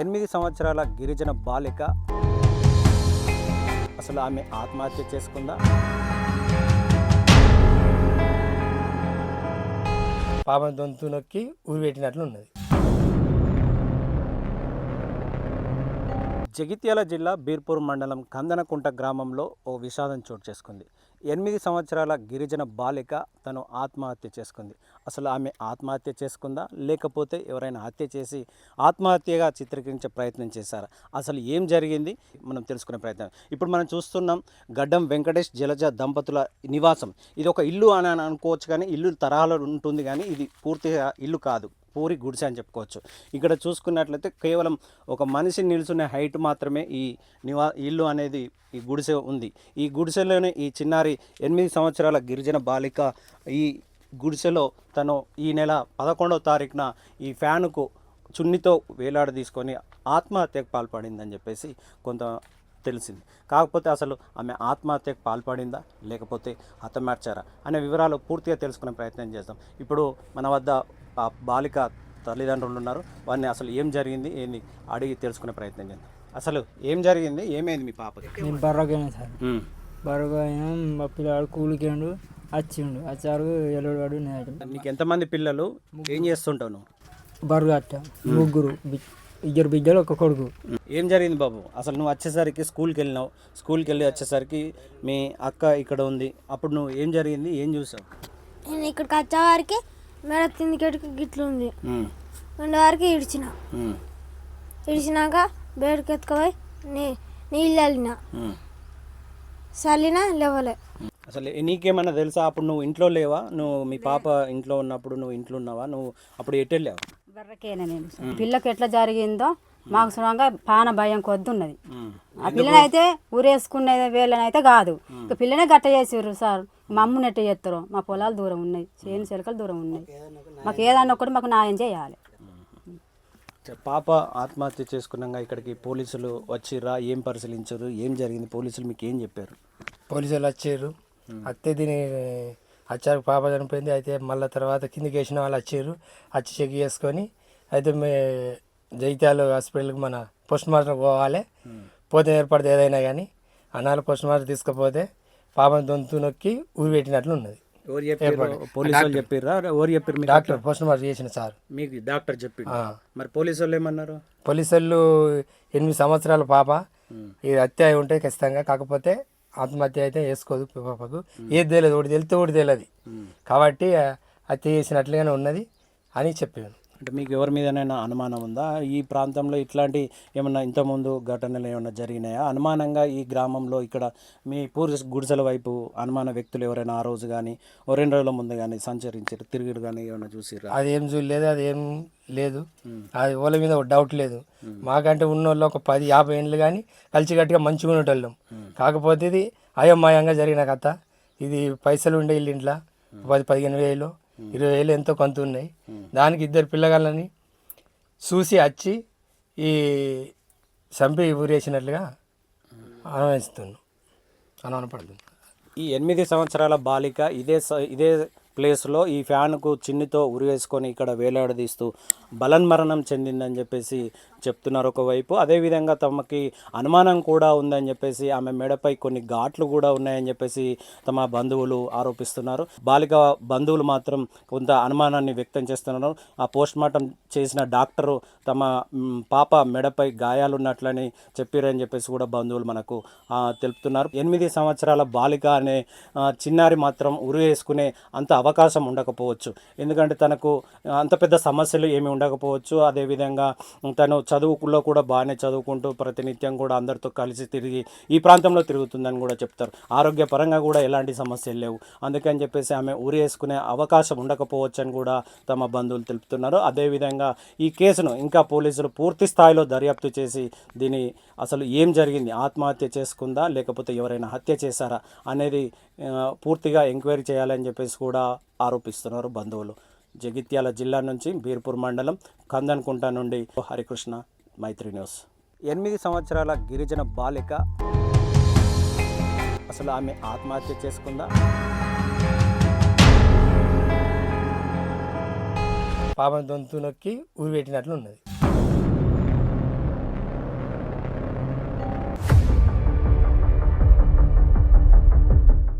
ఎనిమిది సంవత్సరాల గిరిజన బాలిక. అసలు ఆమె ఆత్మహత్య చేసుకుందా? పాపం దొంతు నొక్కి ఊరి పెట్టినట్లు ఉన్నది జగిత్యాల జిల్లా బీర్పూర్ మండలం కందనకుంట గ్రామంలో ఓ విషాదం చోటు చేసుకుంది. ఎనిమిది సంవత్సరాల గిరిజన బాలిక తను ఆత్మహత్య చేసుకుంది. అసలు ఆమె ఆత్మహత్య చేసుకుందా? లేకపోతే ఎవరైనా హత్య చేసి ఆత్మహత్యగా చిత్రీకరించే ప్రయత్నం చేశారా? అసలు ఏం జరిగింది? మనం తెలుసుకునే ప్రయత్నం. ఇప్పుడు మనం చూస్తున్నాం గడ్డం వెంకటేష్ జలజ దంపతుల నివాసం. ఇది ఒక ఇల్లు అని అనుకోవచ్చు కానీ ఇల్లు తరహాలో ఉంటుంది కానీ ఇది పూర్తిగా ఇల్లు కాదు. పూరి గుడిసె అని చెప్పుకోవచ్చు. ఇక్కడ చూసుకున్నట్లయితే కేవలం ఒక మనిషి నిల్చునే హైట్ మాత్రమే ఈ నివా ఇల్లు అనేది ఈ గుడిసె ఉంది. ఈ గుడిసెలోనే ఈ చిన్నారి ఎనిమిది సంవత్సరాల గిరిజన బాలిక ఈ గుడిసెలో తను ఈ నెల పదకొండవ తారీఖున ఈ ఫ్యానుకు చున్నితో వేలాడ తీసుకొని ఆత్మహత్యకు పాల్పడిందని చెప్పేసి కొంత తెలిసింది. కాకపోతే అసలు ఆమె ఆత్మహత్యకు పాల్పడిందా? లేకపోతే హతమార్చారా? అనే వివరాలు పూర్తిగా తెలుసుకునే ప్రయత్నం చేద్దాం. ఇప్పుడు మన వద్ద ఆ బాలిక తల్లిదండ్రులు ఉన్నారు వారిని అసలు ఏం జరిగింది ఏంది అడిగి తెలుసుకునే ప్రయత్నం చేద్దాం. అసలు ఏం జరిగింది ఏమైంది మీ పాపకి? నేను బర్రగానే సార్. బర్రగా మా పిల్లవాడు కూలికేండు వచ్చిండు వచ్చారు ఎల్లుడు నీకు ఎంతమంది పిల్లలు? ఏం చేస్తుంటావు నువ్వు? బర్రు అట్ట. ముగ్గురు. ఇద్దరు బిడ్డలు ఒక కొడుకు. ఏం జరిగింది బాబు? అసలు నువ్వు వచ్చేసరికి స్కూల్కి వెళ్ళినావు. స్కూల్కి వెళ్ళి వచ్చేసరికి మీ అక్క ఇక్కడ ఉంది. అప్పుడు నువ్వు ఏం జరిగింది? ఏం చూసావు? నేను ఇక్కడికి వచ్చేవారికి మేడ గిట్లు ఉంది. ఉండే వారికి ఇడిచిన. ఇడిచినాక బయటకు ఎత్తుకుపోయి నీ నీళ్ళు చల్లిన. చల్లిన లేవలే. అసలు నీకేమన్నా తెలుసా? అప్పుడు నువ్వు ఇంట్లో లేవా? నువ్వు మీ పాప ఇంట్లో ఉన్నప్పుడు నువ్వు ఇంట్లో ఉన్నావా? నువ్వు అప్పుడు ఎటు వెళ్ళావు? బర్రకేనా నేను. పిల్లకి ఎట్లా జరిగిందో మాకు సురంగా పాన భయం కొద్ది ఉన్నది ఆ పిల్లని అయితే ఊరేసుకునే వేళ్ళనైతే కాదు. ఇక పిల్లనే గట్ట చేసిర్రు సార్. మా అమ్మని ఎట్ట చేస్తారు మా పొలాలు దూరం ఉన్నాయి. చేను చిలకలు దూరం ఉన్నాయి. మాకు ఏదన్నా ఒకటి మాకు న్యాయం చేయాలి. పాప ఆత్మహత్య చేసుకున్నాక ఇక్కడికి పోలీసులు వచ్చిర్రా? ఏం పరిశీలించారు? ఏం జరిగింది? పోలీసులు మీకు ఏం చెప్పారు? పోలీసులు వచ్చారు. అత్తే దీని వచ్చారు పాప చనిపోయింది. అయితే మళ్ళీ తర్వాత కిందికి వేసిన వాళ్ళు వచ్చారు. వచ్చి చెక్ చేసుకొని అయితే మే జైత్యాల హాస్పిటల్కి మన పోస్ట్ మార్టం పోవాలి. పోతే ఏర్పడితే ఏదైనా కానీ అన్నాళ్ళు పోస్ట్ మార్టం తీసుకుపోతే పాపం దొంతు నొక్కి ఊరి పెట్టినట్లు ఉన్నది. పోలీసు వాళ్ళు చెప్పారు డాక్టర్ పోస్ట్ మార్టం చేసిన సార్. మీకు డాక్టర్ చెప్పి. మరి పోలీసు వాళ్ళు ఏమన్నారు? పోలీసు వాళ్ళు ఎనిమిది సంవత్సరాల పాప. ఇది హత్య అయి ఉంటే ఖచ్చితంగా. కాకపోతే ఆత్మహత్య అయితే వేసుకోదు పాపకు. ఏది తెలియదు ఒకటి తెలితే ఒకటి తెలియదు. కాబట్టి హత్య చేసినట్లుగానే ఉన్నది అని చెప్పాను. అంటే మీకు ఎవరి మీదనైనా అనుమానం ఉందా? ఈ ప్రాంతంలో ఇట్లాంటి ఏమన్నా ఇంతకుముందు ఘటనలు ఏమన్నా జరిగినాయా? అనుమానంగా ఈ గ్రామంలో ఇక్కడ మీ పూర్వ గుడిసెల వైపు అనుమాన వ్యక్తులు ఎవరైనా ఆ రోజు కానీ ఓ రెండు రోజుల ముందు కానీ సంచరించారు? తిరిగిరు కానీ ఏమైనా చూసిరా అది ఏం చూడలేదు అది ఏం లేదు. అది వాళ్ళ మీద ఒక డౌట్ లేదు. మాకంటే ఉన్న వాళ్ళు ఒక పది యాభై ఏళ్ళు కానీ కలిసికట్టుగా మంచిగా ఉండేటోళ్ళం కాకపోతే ఇది అయోమయంగా జరిగిన కథ. ఇది పైసలు ఉండే ఇల్లు ఇంట్లో. పది పదిహేను వేలు. ఇరవై వేలు ఎంతో కొంత ఉన్నాయి. దానికి ఇద్దరు పిల్లగాళ్ళని చూసి వచ్చి ఈ చంపి ఊరేసినట్లుగా అనుభవిస్తున్నాను అనుమానపడుతుంది ఈ ఎనిమిది సంవత్సరాల బాలిక ఇదే స- ఇదే ప్లేస్లో ఈ ఫ్యాన్కు చిన్నితో ఉరివేసుకొని ఇక్కడ వేలాడదీస్తూ బలన్మరణం చెందిందని చెప్పేసి చెప్తున్నారు ఒకవైపు. అదేవిధంగా తమకి అనుమానం కూడా ఉందని చెప్పేసి ఆమె మెడపై కొన్ని ఘాట్లు కూడా ఉన్నాయని చెప్పేసి తమ బంధువులు ఆరోపిస్తున్నారు. బాలిక బంధువులు మాత్రం కొంత అనుమానాన్ని వ్యక్తం చేస్తున్నారు. ఆ పోస్ట్ మార్టం చేసిన డాక్టరు తమ పాప మెడపై గాయాలున్నట్లని చెప్పారని చెప్పేసి కూడా బంధువులు మనకు తెలుపుతున్నారు. ఎనిమిది సంవత్సరాల బాలిక అనే చిన్నారి మాత్రం ఉరి వేసుకునే అంత అవకాశం ఉండకపోవచ్చు. ఎందుకంటే తనకు అంత పెద్ద సమస్యలు ఏమి ఉండకపోవచ్చు. అదేవిధంగా తను చదువులో కూడా బాగానే చదువుకుంటూ ప్రతినిత్యం కూడా అందరితో కలిసి తిరిగి ఈ ప్రాంతంలో తిరుగుతుందని కూడా చెప్తారు. ఆరోగ్యపరంగా కూడా ఎలాంటి సమస్యలు లేవు. అందుకని చెప్పేసి ఆమె ఊరి వేసుకునే అవకాశం ఉండకపోవచ్చు అని కూడా తమ బంధువులు తెలుపుతున్నారు. అదేవిధంగా ఈ కేసును ఇంకా పోలీసులు పూర్తి స్థాయిలో దర్యాప్తు చేసి దీని అసలు ఏం జరిగింది ఆత్మహత్య చేసుకుందా లేకపోతే ఎవరైనా హత్య చేశారా అనేది పూర్తిగా ఎంక్వైరీ చేయాలని చెప్పేసి కూడా ఆరోపిస్తున్నారు బంధువులు. జగిత్యాల జిల్లా నుంచి బీర్పూర్ మండలం కందన్కుంట నుండి హరికృష్ణ మైత్రి న్యూస్. ఎనిమిది సంవత్సరాల గిరిజన బాలిక. అసలు ఆమె ఆత్మహత్య చేసుకుందా? పాపం దొంతు నొక్కి ఊరి పెట్టినట్లు ఉన్నది